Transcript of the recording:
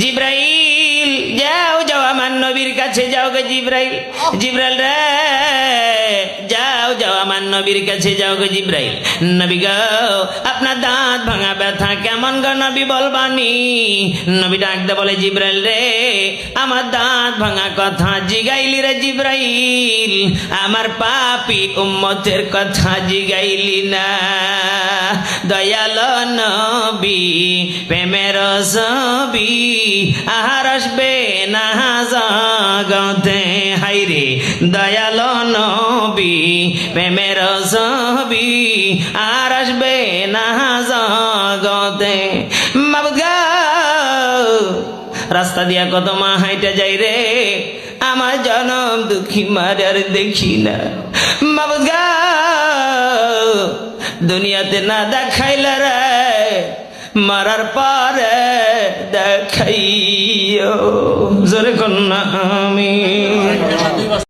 জিব্রাইল, যাও যাও, আমার নবীর কাছে যাও গো জিব্রাইল। জিব্রাইল রে, যাও যাও, আমার নবীর কাছে যাও গো জিব্রাইল। নবী গো, আপনার দাঁত ভাঙা ব্যথা কেমন গো নবী বলবানি? নবী ডাকতে বলে, জিব্রাইল রে, আমার দাঁত ভাঙা কথা জিগাইলি রে জিব্রাইল। আমার পাপি উম্মতের কথা জিগাইলি না। দয়াল নবী প্রেমের ছবি আহার আসবে না জগতে। হাইরে দয়াল নবী প্রেমের ছবি আর আসবে না জগতে। রাস্তা দিয়া কত মা হাইটা যাই রে। আমার জনম দুঃখী মারার দেখি না। মাবুদ গো, দুনিয়াতে না দেখাইলে রে মারার পরে দেখাইও। জোরে কন্যা আমি।